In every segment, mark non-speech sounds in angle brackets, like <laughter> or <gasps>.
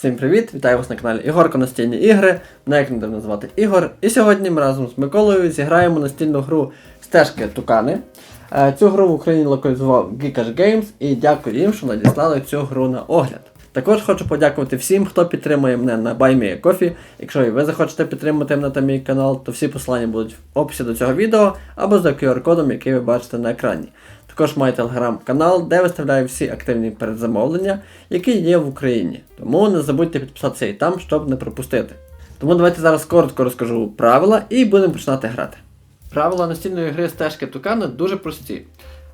Всім привіт! Вітаю вас на каналі Ігорко Настільні ігри. Мене як недавно звати Ігор. І сьогодні ми разом з Миколою зіграємо настільну гру Стежки Тукани. Е, Цю гру в Україні локалізував Geekash Games і дякую їм, що надіслали цю гру на огляд. Також хочу подякувати всім, хто підтримує мене на BuyMeACoffee. Якщо і ви захочете підтримати мене та мій канал, то всі посилання будуть в описі до цього відео або за QR-кодом, який ви бачите на екрані. Також маю телеграм-канал, де виставляю всі активні передзамовлення, які є в Україні. Тому не забудьте підписатися і там, щоб не пропустити. Тому давайте зараз коротко розкажу правила і будемо починати грати. Правила настільної гри стежки Тукана дуже прості.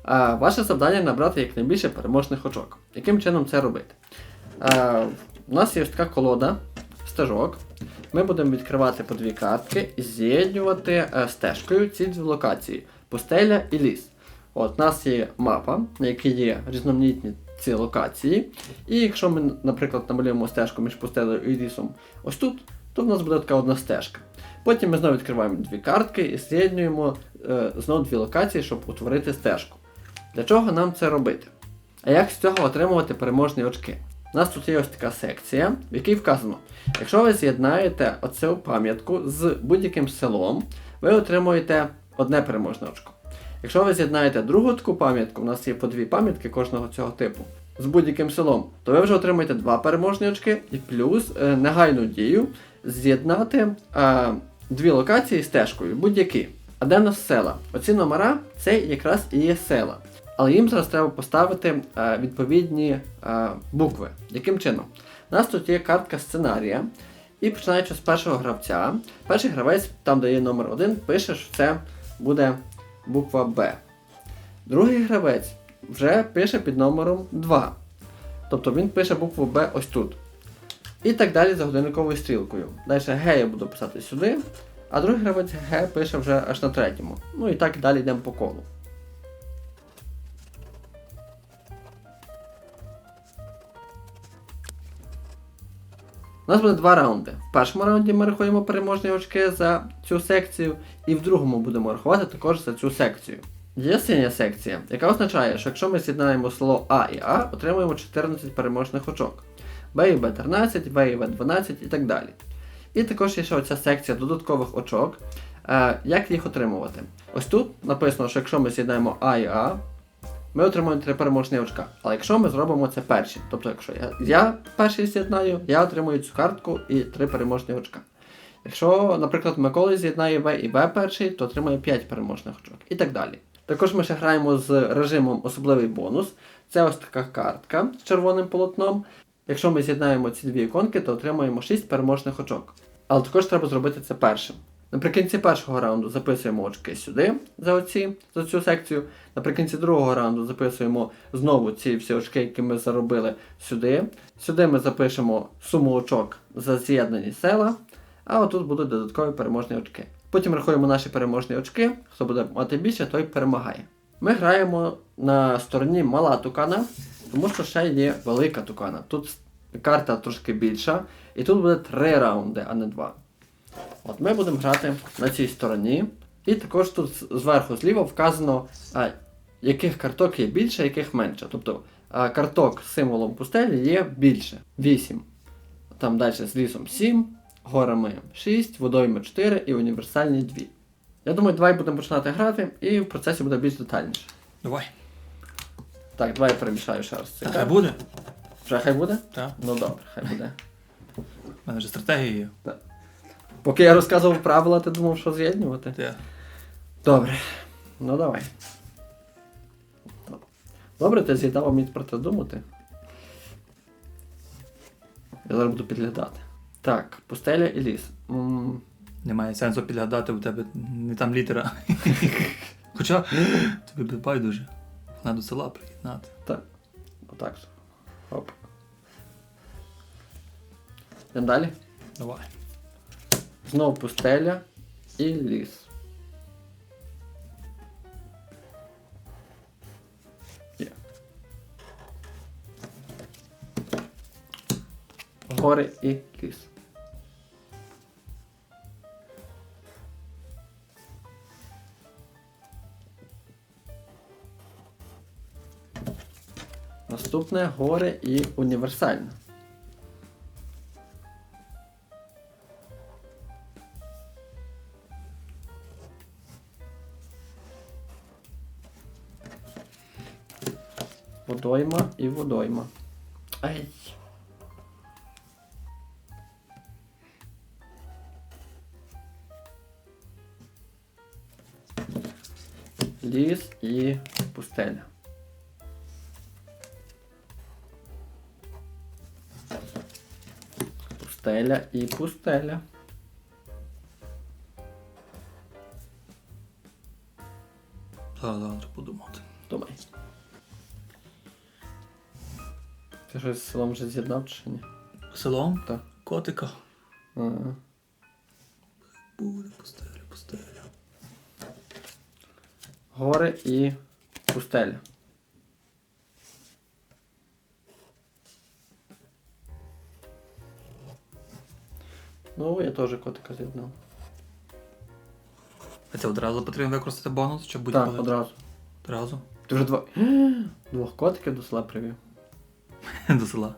А, ваше завдання набрати якнайбільше переможних очок. Яким чином це робити? А, у нас є ось така колода стежок. Ми будемо відкривати по дві картки і з'єднувати е, стежкою ці дві локації пустеля і ліс. От, у нас є мапа, на якій є різноманітні ці локації. І якщо ми, наприклад, намалюємо стежку між пустелею і лісом ось тут, то в нас буде така одна стежка. Потім ми знову відкриваємо дві картки і з'єднуємо е, знову дві локації, щоб утворити стежку. Для чого нам це робити? А як з цього отримувати переможні очки? У нас тут є ось така секція, в якій вказано, якщо ви з'єднаєте оцю пам'ятку з будь-яким селом, ви отримуєте одне переможне очко. Якщо ви з'єднаєте другу таку пам'ятку, у нас є по дві пам'ятки кожного цього типу, з будь-яким селом, то ви вже отримаєте два переможні очки і плюс е, негайну дію з'єднати е, дві локації стежкою, будь-які. А де в нас села? Оці номера це якраз і є села. Але їм зараз треба поставити е, відповідні е, букви. Яким чином? У нас тут є картка сценарія. І починаючи з першого гравця, перший гравець, там де є номер 1, пише, що це буде буква Б. Другий гравець вже пише під номером 2. Тобто він пише букву Б ось тут. І так далі за годинниковою стрілкою. Далі Г я буду писати сюди, а другий гравець Г пише вже аж на третьому. Ну і так далі йдемо по колу. У нас буде два раунди. В першому раунді ми рахуємо переможні очки за цю секцію, і в другому будемо рахувати також за цю секцію. Є синя секція, яка означає, що якщо ми з'єднаємо село А і А, отримуємо 14 переможних очок. Б і Б 13, В і В 12 і так далі. І також є ще оця секція додаткових очок. Е, як їх отримувати? Ось тут написано, що якщо ми з'єднаємо А і А, ми отримуємо 3 переможні очка. Але якщо ми зробимо це перші, тобто якщо я, я перший з'єднаю, я отримую цю картку і 3 переможні очка. Якщо, наприклад, Микола з'єднає В і В перший, то отримує 5 переможних очок і так далі. Також ми ще граємо з режимом особливий бонус. Це ось така картка з червоним полотном. Якщо ми з'єднаємо ці дві іконки, то отримаємо 6 переможних очок. Але також треба зробити це першим. Наприкінці першого раунду записуємо очки сюди, за оці, за цю секцію. Наприкінці другого раунду записуємо знову ці всі очки, які ми заробили сюди. Сюди ми запишемо суму очок за з'єднані села, а отут будуть додаткові переможні очки. Потім рахуємо наші переможні очки. Хто буде мати більше, той перемагає. Ми граємо на стороні мала тукана, тому що ще є велика тукана. Тут карта трошки більша, і тут буде три раунди, а не два. От ми будемо грати на цій стороні. І також тут зверху зліва вказано, а, яких карток є більше, яких менше. Тобто а, карток з символом пустелі є більше 8. Там далі з лісом 7, горами 6, водойми 4 і універсальні 2. Я думаю, давай будемо починати грати і в процесі буде більш детальніше. Давай. Так, давай я перемішаю ще раз. Так, хай буде. Вже хай буде? Так. Ну добре, хай буде. У мене вже стратегія є. Поки я розказував правила, ти думав, що з'єднувати? Ти. Добре. Ну давай. Добре, ти з'їдав мені про це думати. Я зараз буду підглядати. Так, пустеля і ліс. М, Немає сенсу підглядати у тебе не там літера. <laughs> Хоча тобі буде байдуже. Вона до села приєднати. Так. Отак. же. Оп. Йдемо далі. Давай. Знову пустеля і ліс. Є. Гори і ліс. Наступне гори і універсальне. Водойма і водойма. Ай. Ліс і пустеля. Пустеля і пустеля. Зараз, зараз треба подумати. Ти щось з селом вже з'єднав чи ні? Селом? Так. Котика. Ага. Буде пустеля, пустеля. Гори і пустеля. Ну, я теж котика з'єднав. А це одразу потрібно використати бонус, чи будь-коли? Так, одразу. Одразу? Ти вже два. <gasps> Двох котиків до села привів. До села.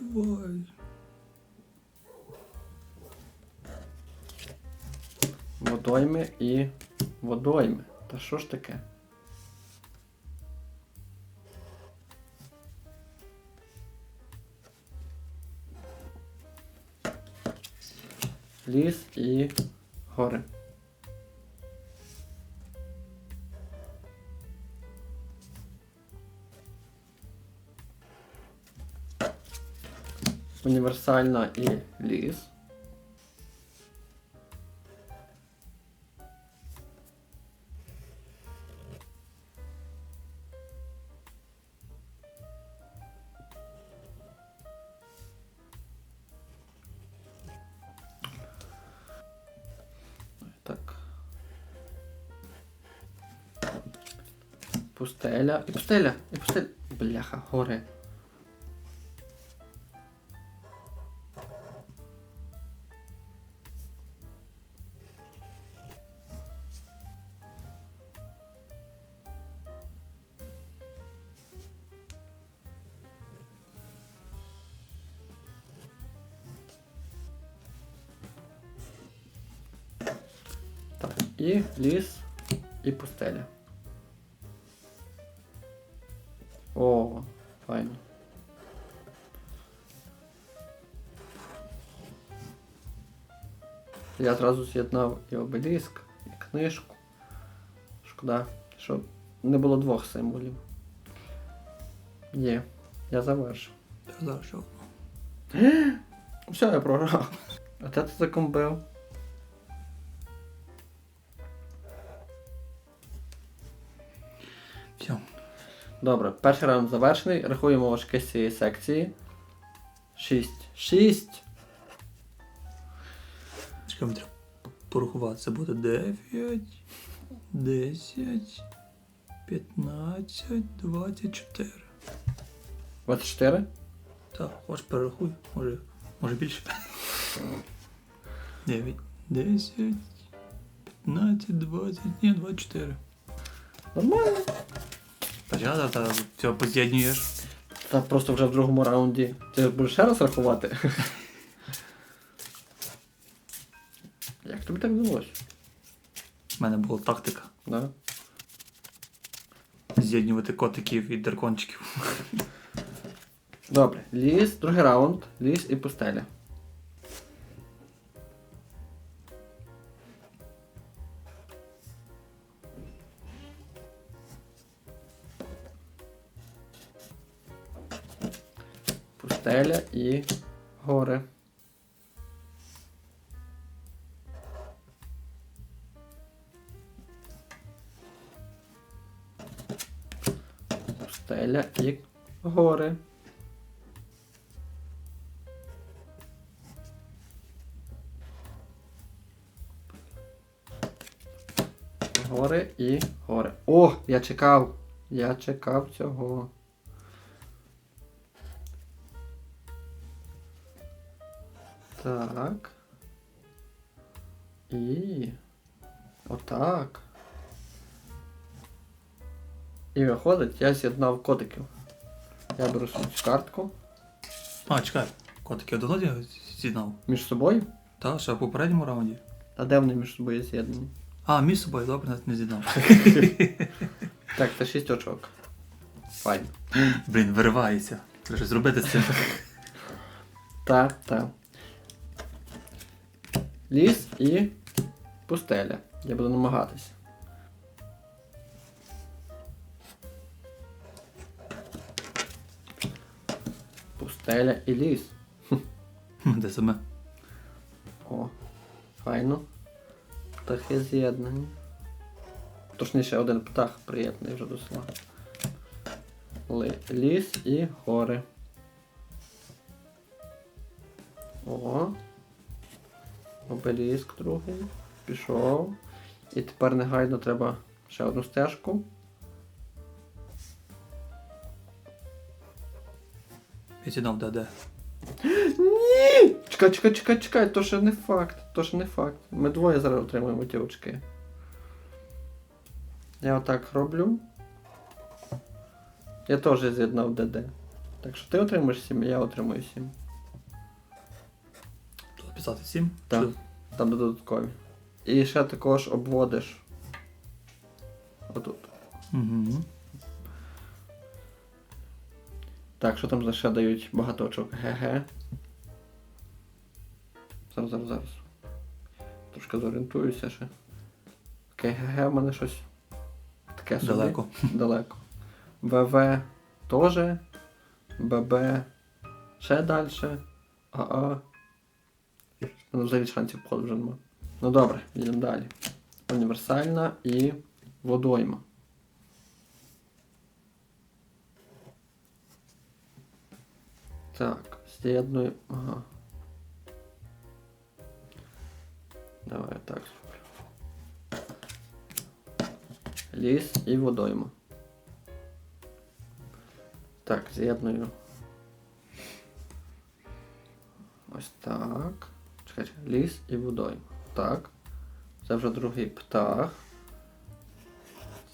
Давай. Водойми і водойми. Та що ж таке? Ліс і гори. Універсальна і ліс. Пустеля. І пустеля. І пустеля. Бляха, гори. І ліс, і пустеля. О, файно. Я одразу з'єднав і обеліск, і книжку. Шкода, що не було двох символів. Є, я завершив. Я одну. Все, я програв. А де ти закомбив? Добре, перший раунд завершений. Рахуємо важки з цієї секції. 6. 6. Чекай, мені треба порахувати. Це буде 9, 10, 15, 24. 24. Так, хоч перерахуй, може, може більше. 9, 10, 15, 20, ні, 24. Нормально. Та та, все поз'єднюєш. Та просто вже в другому раунді. Ти будеш ще раз рахувати? Як тобі так вдалося? У мене була тактика. Да? З'єднювати котиків і дракончиків. Добре, ліс, другий раунд, ліс і пустеля. Пустеля і гори. Пустеля і гори. Гори і гори. О, я чекав. Я чекав цього. Так. І. Отак. І виходить, я з'єднав котиків. Я беру свою цю картку А, чекай, котики давно я з'єднав? між собою. Так, ще в попередньому раунді. А де вони між собою з'єднані? А, між собою, добре, не з'єднав. <laughs> Так, це шість очок. Файно. Блін, виривається. Треба зробити з цим. Та, та. Ліс і пустеля. Я буду намагатися. Пустеля і ліс. Де саме? О, файно. Птахи з'єднані. Точніше, один птах приєднаний вже до села. Ліс і гори. О. Обеліск другий. Пішов. І тепер негайно треба ще одну стежку. Відсідав де де. Ні! Чекай, чекай, чекай, чекай, то ще не факт, то ще не факт. Ми двоє зараз отримаємо ті очки. Я отак роблю. Я теж з'єднав ДД. Так що ти отримаєш 7, я отримую 7. Писати 7? Так. Там додаткові. І ще також обводиш. Отут. Угу. Так, що там за ще дають багато очок? ГГ. Зараз, зараз, зараз. Трошки зорієнтуюся ще. Окей, ГГ в мене щось таке собі. Далеко. <laughs> Далеко. ВВ теж. ББ ще далі. АА. Ну, взагалі шансів входу вже нема. Ну добре, йдемо далі. Універсальна і водойма. Так, з'єднуємо. Ага. Давай так зроблю. Ліс і водойма. Так, з'єдную. Ліс і водойма. Так. Це вже другий птах.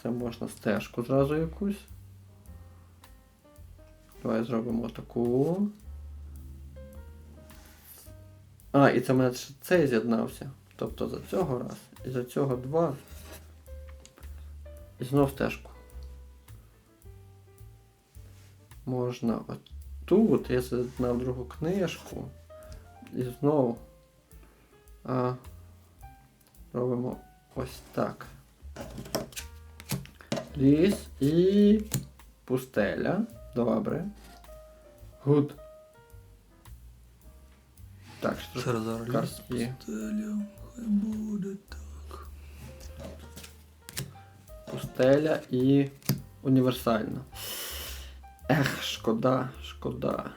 Це можна стежку зразу якусь. Давай зробимо таку. А, і це мене цей з'єднався. Тобто за цього раз. І за цього два. І знов стежку. Можна отут. Я з'єднав другу книжку. І знову. А, робимо ось так. Ліс і пустеля. Добре. Гуд. Так, що зараз. Ліс, є. пустеля, хай буде так. Пустеля і універсальна. Ех, шкода, шкода.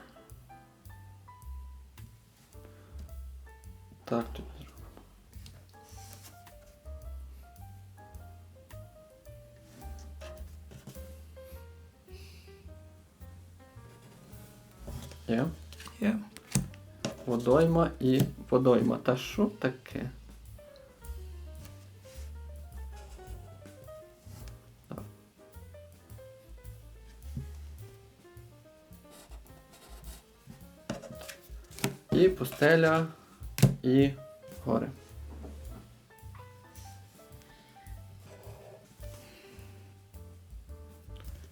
Так, тобі Є. Є. Водойма і водойма. Та що таке? І пустеля, і гори.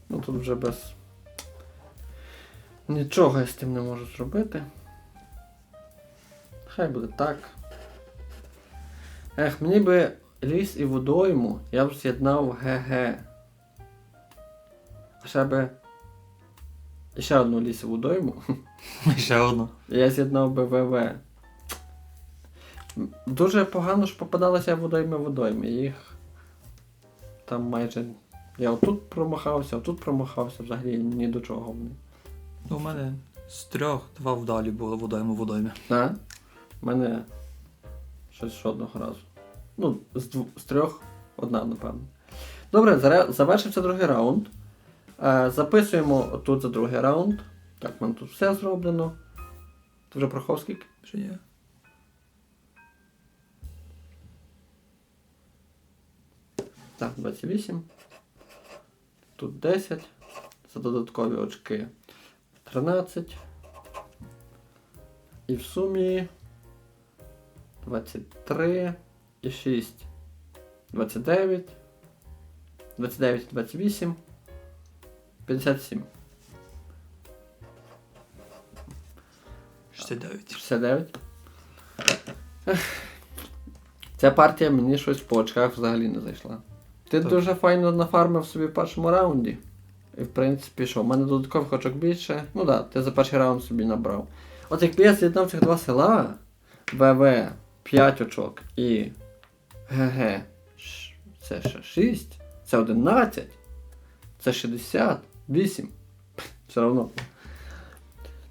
Ну тут вже без. Нічого я з тим не можу зробити. Хай буде так. Ех, мені би ліс і водойму я б з'єднав ГГ. Ще би. Ще одну ліс і водойму. <laughs> Ще одну. Я з'єднав би ВВ. Дуже погано ж попадалися водойми водойми. Їх там майже. Я отут промахався, отут промахався, взагалі ні до чого вони. Ну, у мене з трьох два вдалі було водойми водойми. А? У мене щось жодного разу. Ну, з, дв... з трьох одна, напевно. Добре, заре- завершився другий раунд. Е, записуємо тут за другий раунд. Так, в мене тут все зроблено. Ти вже прохав скільки? Ще є. Так, 28. Тут 10. За додаткові очки 13. І в сумі 23 і 6. 29. 29 28. 57. 69. 69. Ця партія мені щось по очках взагалі не зайшла. Ти Так. дуже файно нафармив собі в першому раунді. І в принципі, що, в мене додаткових очок більше. Ну так, да, ти за перший раунд собі набрав. От якби я з'єднав цих два села, ВВ 5 очок і ГГ, це ще 6, це 11, це 68. Все одно.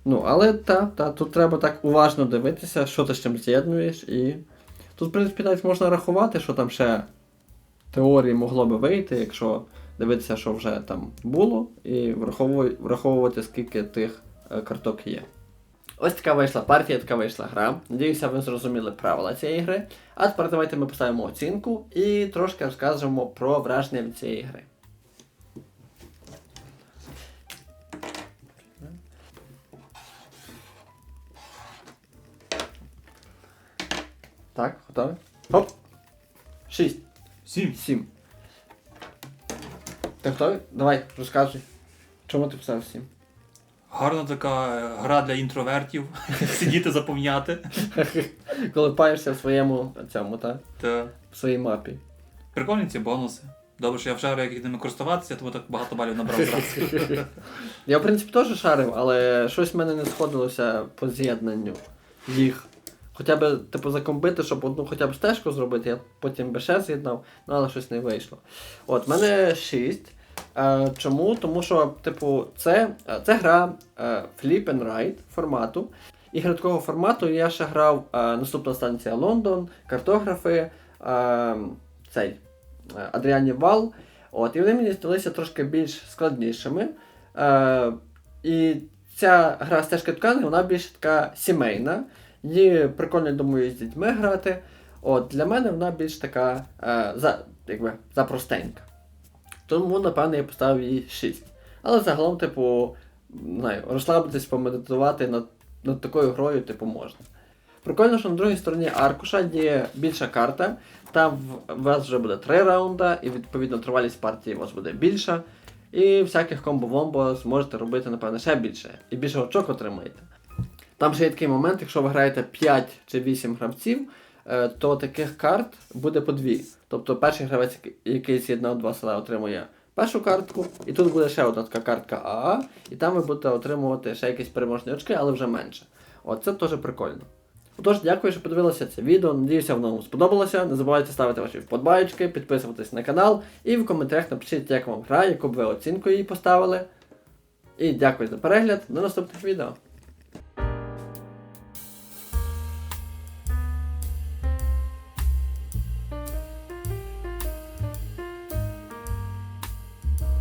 Ну, але та, та, тут треба так уважно дивитися, що ти з чим з'єднуєш. І тут, в принципі, навіть можна рахувати, що там ще теорії могло би вийти, якщо дивитися, що вже там було, і враховувати, скільки тих е, карток є. Ось така вийшла партія, така вийшла гра. Надіюся, ви зрозуміли правила цієї гри. А тепер давайте ми поставимо оцінку і трошки розкажемо про враження від цієї гри. Так, готові? Хоп! Шість. 7. Сім. Ти готовий? Давай, розказуй. Чому ти писав сім? Гарна така е, гра для інтровертів. <laughs> Сидіти заповняти. <laughs> Коли паєшся в своєму цьому, так? Та В своїй мапі. прикольні ці бонуси. Добре, що я вже як ними користуватися, тому так багато балів набрав зразу. <laughs> Я, в принципі, теж шарив, але щось в мене не сходилося по з'єднанню їх. Хоча б, типу, закомбити, щоб одну хоча б стежку зробити, я потім би ще з'єднав, ну але щось не вийшло. От, в мене 6. Е, чому? Тому що, типу, це, е, це гра е, Flip and Ride формату. Ігри такого формату я ще грав наступна станція Лондон, картографи, цей Адріанів Вал. От, і вони мені здалися трошки більш складнішими. І ця гра стежки ткани, вона більш така сімейна. Її прикольно, думаю, з дітьми грати. От, для мене вона більш така за, якби, запростенька. Тому, напевно, я поставив їй 6. Але загалом, типу, знаю, розслабитись, помедитувати над, над такою грою, типу, можна. Прикольно, що на другій стороні аркуша є більша карта. Там у вас вже буде 3 раунда, і відповідно тривалість партії у вас буде більша. І всяких комбо-вомбо зможете робити, напевно, ще більше. І більше очок отримаєте. Там ще є такий момент, якщо ви граєте 5 чи 8 гравців, то таких карт буде по дві. Тобто перший гравець, який з'єднав два села, отримує першу картку, і тут буде ще одна така картка АА, і там ви будете отримувати ще якісь переможні очки, але вже менше. От це теж прикольно. Отож, дякую, що подивилися це відео. Надіюся, воно вам сподобалося. Не забувайте ставити ваші вподобайки, підписуватись на канал і в коментарях напишіть, як вам гра, яку б ви оцінку їй поставили. І дякую за перегляд. До наступних відео.